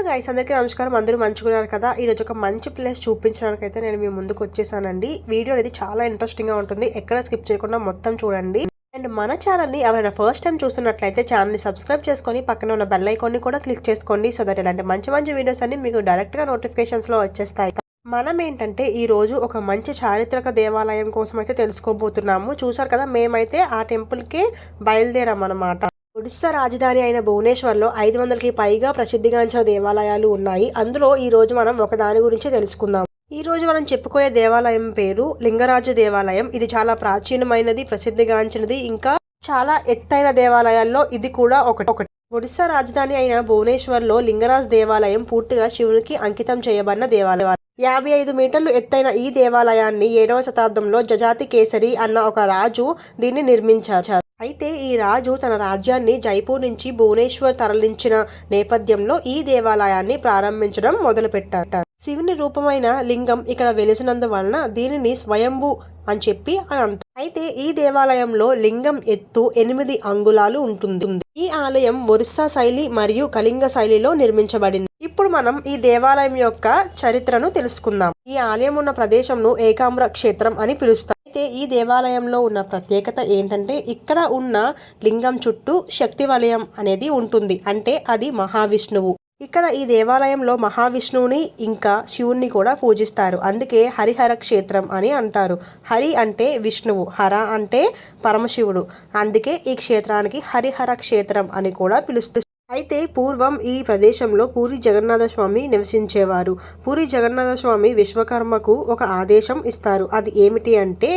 Hello guys అందరికీ నమస్కారం. అందరూ మంచుకున్నారు కదా? ఈరోజు ఒక మంచి ప్లేస్ చూపించడానికి అయితే నేను మీ ముందుకు వచ్చేసానండి. వీడియో అనేది చాలా ఇంట్రెస్టింగ్గా ఉంటుంది. ఎక్కడ స్కిప్ చేయకుండా మొత్తం చూడండి. అండ్ మన ఛానల్ని ఎవరైనా ఫస్ట్ టైం చూస్తున్నట్లయితే ఛానల్ని సబ్స్క్రైబ్ చేసుకొని పక్కన ఉన్న బెల్ ఐకాన్ని కూడా క్లిక్ చేసుకోండి సో దట్ ఇలాంటి మంచి మంచి వీడియోస్ అన్ని మీకు డైరెక్ట్గా నోటిఫికేషన్స్లో వచ్చేస్తాయి. మనం ఏంటంటే ఈ రోజు ఒక మంచి చారిత్రక దేవాలయం కోసం అయితే తెలుసుకోబోతున్నాము. చూసారు కదా మేమైతే ఆ టెంపుల్కి బయలుదేరాం అనమాట ఒడిస్సా రాజధాని అయిన భువనేశ్వర్లో ఐదు వందలకి పైగా ప్రసిద్ధిగాంచిన దేవాలయాలు ఉన్నాయి. అందులో ఈ రోజు మనం ఒక దాని గురించి తెలుసుకుందాం. ఈ రోజు మనం చెప్పుకోయే దేవాలయం పేరు లింగరాజు దేవాలయం. ఇది చాలా ప్రాచీనమైనది ప్రసిద్ధిగాంచినది. ఇంకా చాలా ఎత్తైన దేవాలయాల్లో ఇది కూడా ఒకటి ఒకటి. ఒడిశా రాజధాని అయిన భువనేశ్వర్లో లింగరాజ్ దేవాలయం పూర్తిగా శివునికి అంకితం చేయబడిన దేవాలయం. యాభై ఐదు మీటర్లు ఎత్తైన ఈ దేవాలయాన్ని ఏడవ శతాబ్దంలో జజాతి కేసరి అన్న ఒక రాజు దీన్ని నిర్మించారు. అయితే ఈ రాజు తన రాజ్యాన్ని జైపూర్ నుంచి భువనేశ్వర్ తరలించిన నేపథ్యంలో ఈ దేవాలయాన్ని ప్రారంభించడం మొదలుపెట్టారు. శివుని రూపమైన లింగం ఇక్కడ వెలిసినందువలన దీనిని స్వయంభు అని చెప్పి అని అంటారు. అయితే ఈ దేవాలయంలో లింగం ఎత్తు ఎనిమిది అంగుళాలు ఉంటుంది. ఈ ఆలయం ఒరిస్సా శైలి మరియు కళింగ శైలిలో నిర్మించబడింది. ఇప్పుడు మనం ఈ దేవాలయం యొక్క చరిత్రను తెలుసుకుందాం. ఈ ఆలయం ఉన్న ప్రదేశంను ఏకాంబ్ర క్షేత్రం అని పిలుస్తారు. అయితే ఈ దేవాలయంలో ఉన్న ప్రత్యేకత ఏంటంటే ఇక్కడ ఉన్న లింగం చుట్టూ శక్తి వలయం అనేది ఉంటుంది. అంటే అది మహావిష్ణువు. ఇక్కడ ఈ దేవాలయంలో మహావిష్ణువుని ఇంకా శివుణ్ణి కూడా పూజిస్తారు. అందుకే హరిహర క్షేత్రం అని అంటారు. హరి అంటే విష్ణువు హర అంటే పరమశివుడు. అందుకే ఈ క్షేత్రానికి హరిహర క్షేత్రం అని కూడా పిలుస్తారు అయితే పూర్వం ఈ ప్రదేశంలో పూరి జగన్నాథ స్వామి నివసించేవారు. పూరి జగన్నాథ స్వామి విశ్వకర్మకు ఒక ఆదేశం ఇస్తారు. అది ఏమిటి అంటే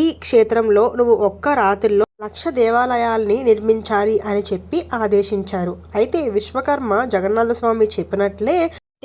ఈ క్షేత్రంలో నువ్వు ఒక్క రాత్రిలో లక్ష దేవాలయాల్ని నిర్మించాలి అని చెప్పి ఆదేశించారు. అయితే విశ్వకర్మ జగన్నాథ స్వామి చెప్పినట్లే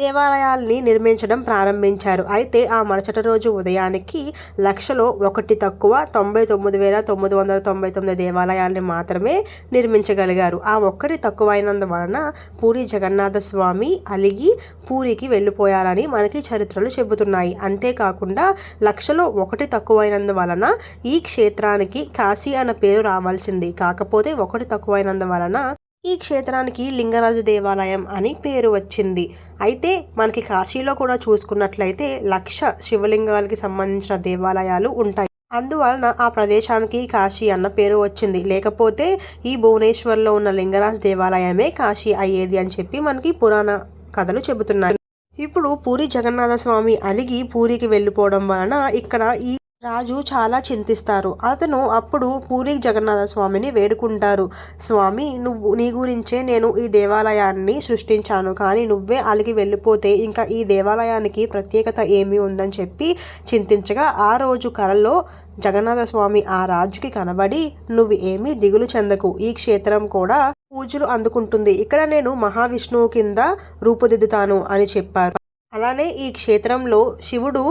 దేవాలయాల్ని నిర్మించడం ప్రారంభించారు. అయితే ఆ మరుసటి రోజు ఉదయానికి లక్షలో ఒకటి తక్కువ తొంభై తొమ్మిది వేల తొమ్మిది వందల తొంభై తొమ్మిది దేవాలయాల్ని మాత్రమే నిర్మించగలిగారు. ఆ ఒక్కటి తక్కువైనందువలన పూరి జగన్నాథ స్వామి అలిగి పూరికి వెళ్ళిపోయారని మనకి చరిత్రలు చెబుతున్నాయి. అంతేకాకుండా లక్షలో ఒకటి తక్కువైనందువలన ఈ క్షేత్రానికి కాశీ అన్న పేరు రావాల్సింది. కాకపోతే ఒకటి తక్కువైనందువలన ఈ క్షేత్రానికి లింగరాజు దేవాలయం అని పేరు వచ్చింది. అయితే మనకి కాశీలో కూడా చూసుకున్నట్లయితే లక్ష శివలింగాలకి సంబంధించిన దేవాలయాలు ఉంటాయి. అందువలన ఆ ప్రదేశానికి కాశీ అన్న పేరు వచ్చింది. లేకపోతే ఈ భువనేశ్వర్లో ఉన్న లింగరాజ్ దేవాలయమే కాశీ అయ్యేది అని చెప్పి మనకి పురాణ కథలు చెబుతున్నాయి. ఇప్పుడు పూరి జగన్నాథ స్వామి అలిగి పూరికి వెళ్ళిపోవడం వలన ఇక్కడ ఈ రాజు చాలా చింతిస్తారు. అతను అప్పుడు పూరి జగన్నాథ స్వామిని వేడుకుంటారు. స్వామి నువ్వు నీ గురించే నేను ఈ దేవాలయాన్ని సృష్టించాను. కానీ నువ్వే అలిగి వెళ్ళిపోతే ఇంకా ఈ దేవాలయానికి ప్రత్యేకత ఏమి ఉందని చెప్పి చింతించగా ఆ రోజు కలలో జగన్నాథ స్వామి ఆ రాజుకి కనబడి నువ్వు ఏమీ దిగులు చెందకు. ఈ క్షేత్రం కూడా పూజలు అందుకుంటుంది. ఇక్కడ నేను మహావిష్ణువు కింద రూపుదిద్దుతాను అని చెప్పారు. అలానే ఈ క్షేత్రంలో శివుడు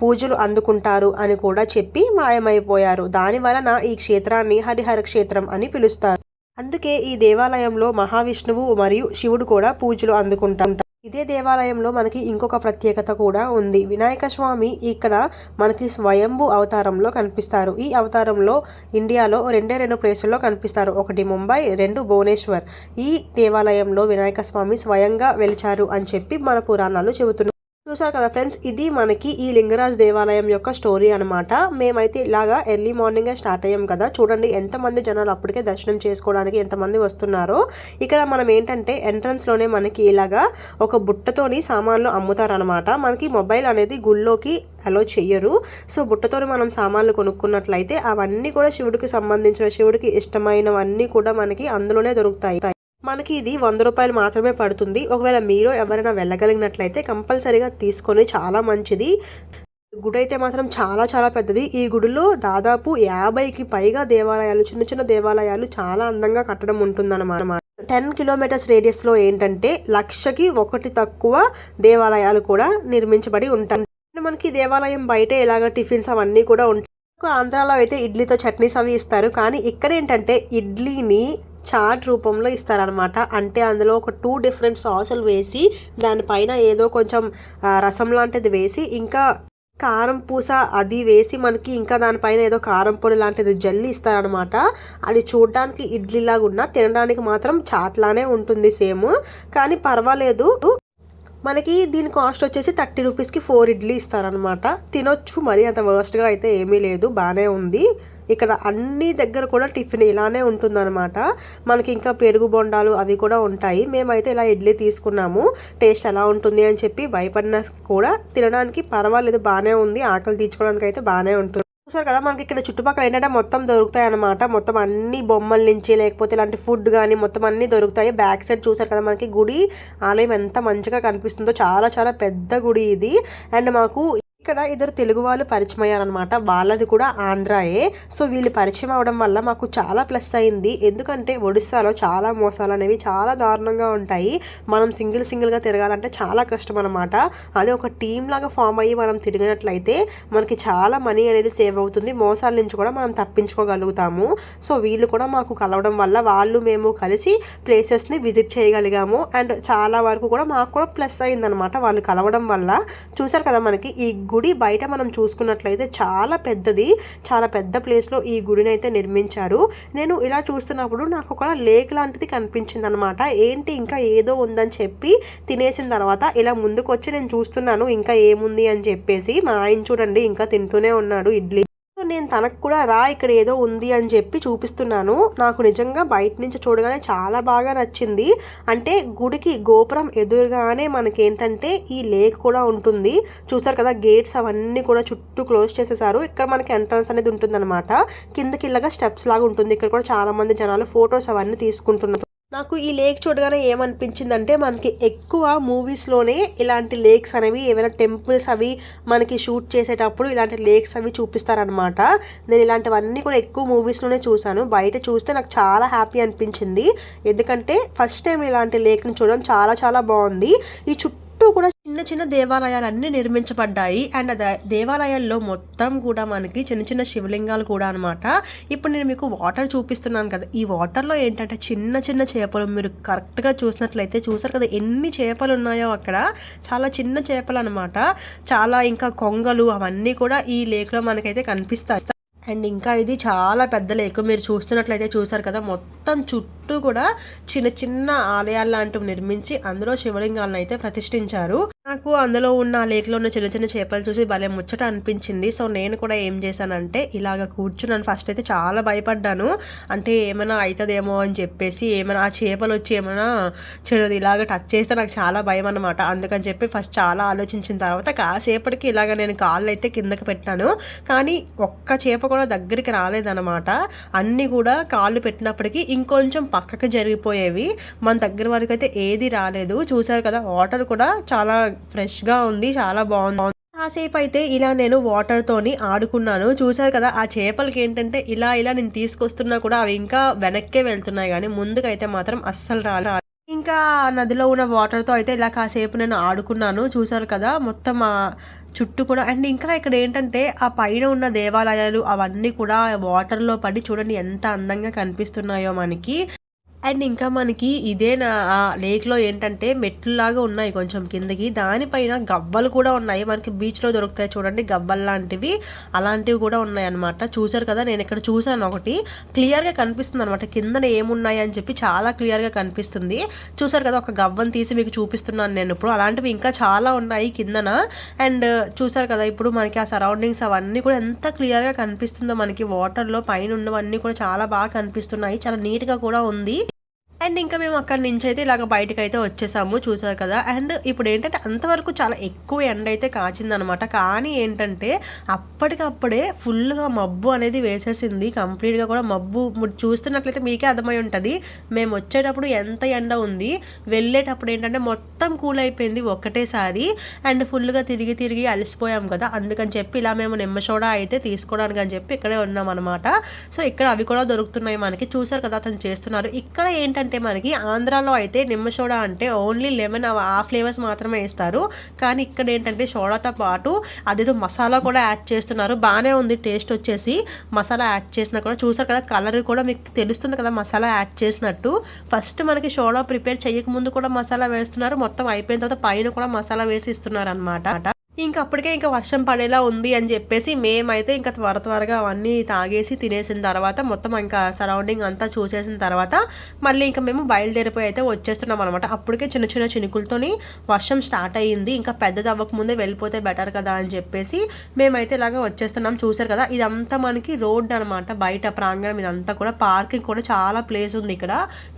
పూజలు అందుకుంటారు అని కూడా చెప్పి మాయమైపోయారు. దాని వలన ఈ క్షేత్రాన్ని హరిహర క్షేత్రం అని పిలుస్తారు. అందుకే ఈ దేవాలయంలో మహావిష్ణువు మరియు శివుడు కూడా పూజలు అందుకుంటారు ఇదే దేవాలయంలో మనకి ఇంకొక ప్రత్యేకత కూడా ఉంది. వినాయక స్వామి ఇక్కడ మనకి స్వయంభు అవతారంలో కనిపిస్తారు. ఈ అవతారంలో ఇండియాలో రెండే రెండు ప్లేసుల్లో కనిపిస్తారు. ఒకటి ముంబై రెండు భువనేశ్వర్. ఈ దేవాలయంలో వినాయక స్వామి స్వయంగా వెలిచారు అని చెప్పి మన పురాణాలు చెబుతున్నాయి. చూసారు కదా ఫ్రెండ్స్ ఇది మనకి ఈ లింగరాజ్ దేవాలయం యొక్క స్టోరీ అనమాట మేమైతే ఇలాగా ఎర్లీ మార్నింగే స్టార్ట్ అయ్యాం కదా. చూడండి ఎంతమంది జనాలు అప్పటికే దర్శనం చేసుకోవడానికి ఎంతమంది వస్తున్నారో. ఇక్కడ మనం ఏంటంటే ఎంట్రన్స్లోనే మనకి ఇలాగా ఒక బుట్టతోని సామాన్లు అమ్ముతారనమాట మనకి మొబైల్ అనేది గుళ్ళోకి అలో చెయ్యరు. సో బుట్టతోని మనం సామాన్లు కొనుక్కున్నట్లయితే అవన్నీ కూడా శివుడికి సంబంధించిన శివుడికి ఇష్టమైనవన్నీ కూడా మనకి అందులోనే దొరుకుతాయి. మనకి ఇది వంద రూపాయలు మాత్రమే పడుతుంది. ఒకవేళ మీరు ఎవరైనా వెళ్ళగలిగినట్లయితే కంపల్సరీగా తీసుకొని చాలా మంచిది. గుడి అయితే మాత్రం చాలా చాలా పెద్దది. ఈ గుడిలో దాదాపు యాభైకి పైగా దేవాలయాలు చిన్న చిన్న దేవాలయాలు చాలా అందంగా కట్టడం ఉంటుందన్నమాట. టెన్ కిలోమీటర్స్ రేడియస్లో ఏంటంటే లక్షకి ఒకటి తక్కువ దేవాలయాలు కూడా నిర్మించబడి ఉంటాయి. మనకి దేవాలయం బయట ఇలాగ టిఫిన్స్ అవన్నీ కూడా ఉంటాయి. ఆంధ్రాలో అయితే ఇడ్లీతో చట్నీస్ అవి ఇస్తారు. కానీ ఇక్కడ ఏంటంటే ఇడ్లీని చాట్ రూపంలో ఇస్తారనమాట. అంటే అందులో ఒక టూ డిఫరెంట్ సాసులు వేసి దానిపైన ఏదో కొంచెం రసం లాంటిది వేసి ఇంకా కారం పూస అది వేసి మనకి ఇంకా దానిపైన ఏదో కారం పొడి లాంటిది జల్లి ఇస్తారనమాట. అది చూడడానికి ఇడ్లీలాగా ఉన్న తినడానికి మాత్రం చాట్లానే ఉంటుంది సేమ్. కానీ పర్వాలేదు. మనకి దీని కాస్ట్ వచ్చేసి థర్టీ రూపీస్కి ఫోర్ ఇడ్లీ ఇస్తారనమాట తినొచ్చు మరి అంత వర్స్ట్గా అయితే ఏమీ లేదు బాగానే ఉంది. ఇక్కడ అన్ని దగ్గర కూడా టిఫిన్ ఇలానే ఉంటుందన్నమాట. మనకి ఇంకా పెరుగు బొండాలు అవి కూడా ఉంటాయి. మేమైతే ఇలా ఇడ్లీ తీసుకున్నాము. టేస్ట్ ఎలా ఉంటుంది అని చెప్పి భయపడినా కూడా తినడానికి పర్వాలేదు బాగానే ఉంది. ఆకలి తీర్చుకోవడానికి అయితే బాగానే ఉంటుంది. చూసారు కదా మనకి ఇక్కడ చుట్టుపక్కల ఏంటంటే మొత్తం దొరుకుతాయి అనమాట మొత్తం అన్ని బొమ్మల నుంచి లేకపోతే ఇలాంటి ఫుడ్ కానీ మొత్తం అన్ని దొరుకుతాయి. బ్యాక్ సైడ్ చూసారు కదా మనకి గుడి ఆలయం ఎంత మంచిగా కనిపిస్తుందో చాలా చాలా పెద్ద గుడి ఇది. అండ్ మాకు ఇక్కడ ఇద్దరు తెలుగు వాళ్ళు పరిచయం అయ్యారనమాట వాళ్ళది కూడా ఆంధ్రాయే. సో వీళ్ళు పరిచయం అవడం వల్ల మాకు చాలా ప్లస్ అయింది. ఎందుకంటే ఒడిస్సాలో చాలా మోసాలు అనేవి చాలా దారుణంగా ఉంటాయి. మనం సింగిల్ సింగిల్గా తిరగాలంటే చాలా కష్టం అనమాట అదే ఒక టీం లాగా ఫామ్ అయ్యి మనం తిరిగినట్లయితే మనకి చాలా మనీ అనేది సేవ్ అవుతుంది. మోసాల నుంచి కూడా మనం తప్పించుకోగలుగుతాము. సో వీళ్ళు కూడా మాకు కలవడం వల్ల వాళ్ళు మేము కలిసి ప్లేసెస్ని విజిట్ చేయగలిగాము. అండ్ చాలా వరకు కూడా మాకు కూడా ప్లస్ అయిందనమాట వాళ్ళు కలవడం వల్ల. చూసారు కదా మనకి ఈ గుడి బయట మనం చూసుకున్నట్లయితే చాలా పెద్దది చాలా పెద్ద ప్లేస్లో ఈ గుడిని అయితే నిర్మించారు. నేను ఇలా చూస్తున్నప్పుడు నాకు ఒక లేక్ లాంటిది కనిపించింది అనమాట ఏంటి ఇంకా ఏదో ఉందని చెప్పి తినేసిన తర్వాత ఇలా ముందుకు వచ్చి నేను చూస్తున్నాను ఇంకా ఏముంది అని చెప్పేసి మా ఆయన చూడండి ఇంకా తింటూనే ఉన్నాడు ఇడ్లీ. నేను తనకు కూడా రా ఇక్కడ ఏదో ఉంది అని చెప్పి చూపిస్తున్నాను. నాకు నిజంగా బయట నుంచి చూడగానే చాలా బాగా నచ్చింది. అంటే గుడికి గోపురం ఎదురుగానే మనకి ఏంటంటే ఈ లేక్ కూడా ఉంటుంది. చూసారు కదా గేట్స్ అవన్నీ కూడా చుట్టూ క్లోజ్ చేసేసారు. ఇక్కడ మనకి ఎంట్రన్స్ అనేది ఉంటుందన్నమాట. కిందకి ఇలాగా స్టెప్స్ లాగా ఉంటుంది. ఇక్కడ కూడా చాలా మంది జనాలు ఫొటోస్ అవన్నీ తీసుకుంటున్నారు. నాకు ఈ లేక్ చూడగానే ఏమనిపించిందంటే మనకి ఎక్కువ మూవీస్లోనే ఇలాంటి లేక్స్ అనేవి ఏమైనా టెంపుల్స్ అవి మనకి షూట్ చేసేటప్పుడు ఇలాంటి లేక్స్ అవి చూపిస్తారనమాట నేను ఇలాంటివన్నీ కూడా ఎక్కువ మూవీస్లోనే చూశాను. బయట చూస్తే నాకు చాలా హ్యాపీ అనిపించింది. ఎందుకంటే ఫస్ట్ టైం ఇలాంటి లేక్ని చూడడం చాలా చాలా బాగుంది. ఈ చుట్టూ చుట్టూ కూడా చిన్న చిన్న దేవాలయాలన్నీ నిర్మించబడ్డాయి. అండ్ దేవాలయాల్లో మొత్తం కూడా మనకి చిన్న చిన్న శివలింగాలు కూడా అనమాట ఇప్పుడు నేను మీకు వాటర్ చూపిస్తున్నాను కదా. ఈ వాటర్లో ఏంటంటే చిన్న చిన్న చేపలు మీరు కరెక్ట్గా చూసినట్లయితే చూసారు కదా. ఎన్ని చేపలు ఉన్నాయో అక్కడ. చాలా చిన్న చేపలు అనమాట చాలా ఇంకా కొంగలు అవన్నీ కూడా ఈ లేక్లో మనకైతే కనిపిస్తాయి. అండ్ ఇంకా ఇది చాలా పెద్ద లేక్. మీరు చూస్తున్నట్లయితే చూసారు కదా. మొత్తం చుట్టూ కూడా చిన్న చిన్న ఆలయాలు లాంటివి నిర్మించి అందులో శివలింగాలను అయితే ప్రతిష్ఠించారు. నాకు అందులో ఉన్న లేక్లో ఉన్న చిన్న చిన్న చేపలు చూసి భలే ముచ్చట అనిపించింది. సో నేను కూడా ఏం చేశానంటే ఇలాగ కూర్చున్నాను. ఫస్ట్ అయితే చాలా భయపడ్డాను. అంటే ఏమైనా అవుతుందేమో అని చెప్పేసి ఏమైనా ఆ చేపలు వచ్చి ఏమైనా చిన్నది ఇలాగ టచ్ చేస్తే నాకు చాలా భయం అనమాట అందుకని చెప్పి ఫస్ట్ చాలా ఆలోచించిన తర్వాత కాసేపటికి ఇలాగ నేను కాళ్ళు అయితే కిందకి పెట్టాను. కానీ ఒక్క చేప కూడా దగ్గరికి రాలేదన్నమాట. అన్నీ కూడా కాళ్ళు పెట్టినప్పటికీ ఇంకొంచెం పక్కకి జరిగిపోయేవి. మన దగ్గర వరకు అయితే ఏది రాలేదు. చూసారు కదా వాటర్ కూడా చాలా ఫ్రెష్గా ఉంది చాలా బాగుంది. కాసేపు అయితే ఇలా నేను వాటర్తోని ఆడుకున్నాను. చూసారు కదా ఆ చేపలకి ఏంటంటే ఇలా ఇలా నేను తీసుకొస్తున్నా కూడా అవి ఇంకా వెనక్కే వెళ్తున్నాయి. కానీ ముందుకైతే మాత్రం అస్సలు రాలే. ఇంకా నదిలో ఉన్న వాటర్తో అయితే ఇలా కాసేపు నేను ఆడుకున్నాను. చూసారు కదా మొత్తం ఆ చుట్టూ కూడా అండ్ ఇంకా ఇక్కడ ఏంటంటే ఆ పైన ఉన్న దేవాలయాలు అవన్నీ కూడా వాటర్లో పడి చూడండి ఎంత అందంగా కనిపిస్తున్నాయో మనకి. అండ్ ఇంకా మనకి ఇదే నా లేక్లో ఏంటంటే మెట్లులాగా ఉన్నాయి కొంచెం కిందకి. దానిపైన గవ్వలు కూడా ఉన్నాయి. మనకి బీచ్లో దొరుకుతాయి చూడండి గవ్వలు లాంటివి. అలాంటివి కూడా ఉన్నాయి అనమాట చూసారు కదా నేను ఇక్కడ చూశాను ఒకటి. క్లియర్గా కనిపిస్తుంది అనమాట కిందన ఏమున్నాయి అని చెప్పి చాలా క్లియర్గా కనిపిస్తుంది. చూసారు కదా ఒక గవ్వను తీసి మీకు చూపిస్తున్నాను నేను ఇప్పుడు. అలాంటివి ఇంకా చాలా ఉన్నాయి కిందన. అండ్ చూసారు కదా ఇప్పుడు మనకి ఆ సరౌండింగ్స్ అవన్నీ కూడా ఎంత క్లియర్గా కనిపిస్తుందో మనకి వాటర్లో పైన ఉన్నవన్నీ కూడా చాలా బాగా కనిపిస్తున్నాయి. చాలా నీట్గా కూడా ఉంది. అండ్ ఇంకా మేము అక్కడి నుంచి అయితే ఇలాగ బయటకు అయితే వచ్చేసాము చూసారు కదా. అండ్ ఇప్పుడు ఏంటంటే అంతవరకు చాలా ఎక్కువ ఎండ అయితే కాచిందనమాట. కానీ ఏంటంటే అప్పటికప్పుడే ఫుల్గా మబ్బు అనేది వేసేసింది. కంప్లీట్గా కూడా మబ్బు చూస్తున్నట్లయితే మీకే అర్థమై ఉంటుంది. మేము వచ్చేటప్పుడు ఎంత ఎండ ఉంది వెళ్ళేటప్పుడు ఏంటంటే మొత్తం కూల్ అయిపోయింది ఒక్కటేసారి. అండ్ ఫుల్గా తిరిగి తిరిగి అలసిపోయాం కదా. అందుకని చెప్పి ఇలా మేము నిమ్మ సోడా అయితే తీసుకోవడానికి అని చెప్పి ఇక్కడే ఉన్నాం అనమాట సో ఇక్కడ అవి కూడా దొరుకుతున్నాయి మనకి. చూసారు కదా అతను చేస్తున్నారు. ఇక్కడ ఏంటంటే అంటే మనకి ఆంధ్రాలో అయితే నిమ్మ సోడా అంటే ఓన్లీ లెమన్ ఆ ఫ్లేవర్స్ మాత్రమే ఇస్తారు కానీ ఇక్కడ ఏంటంటే సోడాతో పాటు అదేదో మసాలా కూడా యాడ్ చేస్తున్నారు. బాగానే ఉంది టేస్ట్ వచ్చేసి. మసాలా యాడ్ చేసినా కూడా చూసారు కదా కలర్ కూడా మీకు తెలుస్తుంది కదా మసాలా యాడ్ చేసినట్టు. ఫస్ట్ మనకి సోడా ప్రిపేర్ చేయక ముందు కూడా మసాలా వేస్తున్నారు. మొత్తం అయిపోయిన తర్వాత పైన కూడా మసాలా వేసి ఇస్తున్నారు అనమాట ఇంకా అప్పటికే ఇంకా వర్షం పడేలా ఉంది అని చెప్పేసి మేమైతే ఇంకా త్వర త్వరగా అవన్నీ తాగేసి తినేసిన తర్వాత మొత్తం ఇంకా సరౌండింగ్ అంతా చూసేసిన తర్వాత మళ్ళీ ఇంకా మేము బయలుదేరిపోయి అయితే వచ్చేస్తున్నాం అనమాట అప్పటికే చిన్న చిన్న చినుకులతోని వర్షం స్టార్ట్ అయ్యింది. ఇంకా పెద్దది అవ్వకముందే వెళ్ళిపోతే బెటర్ కదా అని చెప్పేసి మేమైతే ఇలాగ వచ్చేస్తున్నాం. చూసారు కదా ఇదంతా మనకి రోడ్ అనమాట బయట ప్రాంగణం ఇదంతా కూడా పార్కింగ్ కూడా చాలా ప్లేస్ ఉంది ఇక్కడ.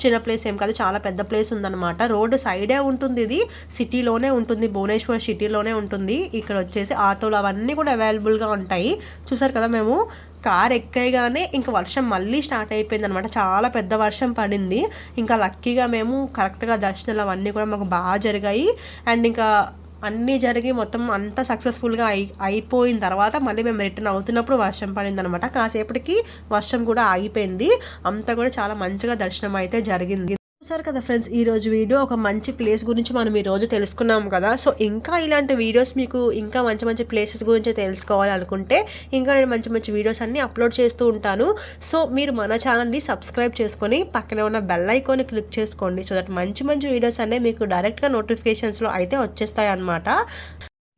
చిన్న ప్లేస్ ఏం కాదు చాలా పెద్ద ప్లేస్ ఉందన్నమాట. రోడ్డు సైడే ఉంటుంది ఇది. సిటీలోనే ఉంటుంది. భువనేశ్వర్ సిటీలోనే ఉంటుంది. ఇక్కడ వచ్చేసి ఆటోలు అవన్నీ కూడా అవైలబుల్గా ఉంటాయి. చూసారు కదా మేము? కార్ ఎక్కగానే ఇంకా వర్షం మళ్ళీ స్టార్ట్ అయిపోయింది అనమాట చాలా పెద్ద వర్షం పడింది. ఇంకా లక్కీగా మేము కరెక్ట్గా దర్శనాలు అవన్నీ కూడా మాకు బాగా జరిగాయి. అండ్ ఇంకా అన్నీ జరిగి మొత్తం అంతా సక్సెస్ఫుల్గా అయి అయిపోయిన తర్వాత మళ్ళీ మేము రిటర్న్ అవుతున్నప్పుడు వర్షం పడింది అనమాట కాసేపటికి వర్షం కూడా ఆగిపోయింది. అంతా కూడా చాలా మంచిగా దర్శనం అయితే జరిగింది. చూసారు కదా ఫ్రెండ్స్ ఈ రోజు వీడియో ఒక మంచి ప్లేస్ గురించి మనం ఈ రోజు తెలుసుకున్నాం కదా. సో ఇంకా ఇలాంటి వీడియోస్ మీకు ఇంకా మంచి మంచి ప్లేసెస్ గురించి తెలుసుకోవాలనుకుంటే ఇంకా నేను మంచి మంచి వీడియోస్ అన్ని అప్లోడ్ చేస్తూ ఉంటాను. సో మీరు మన ఛానల్ని సబ్స్క్రైబ్ చేసుకొని పక్కనే ఉన్న బెల్ ఐకాన్ని క్లిక్ చేసుకోండి. సో దట్ మంచి మంచి వీడియోస్ అన్నీ మీకు డైరెక్ట్గా నోటిఫికేషన్స్లో అయితే వచ్చేస్తాయి అన్నమాట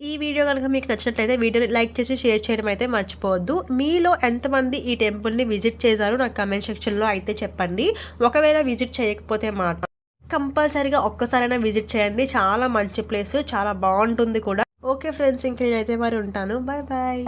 ఈ వీడియో కనుక మీకు నచ్చినట్లయితే వీడియోని లైక్ చేసి షేర్ చేయడం అయితే మర్చిపోవద్దు. మీలో ఎంతమంది ఈ టెంపుల్ని విజిట్ చేశారు నాకు కమెంట్ సెక్షన్లో అయితే చెప్పండి. ఒకవేళ విజిట్ చేయకపోతే మాత్రం కంపల్సరీగా ఒక్కసారైనా విజిట్ చేయండి. చాలా మంచి ప్లేస్ చాలా బాగుంటుంది కూడా. ఓకే ఫ్రెండ్స్ ఇంక నేనైతే మరి ఉంటాను. Bye bye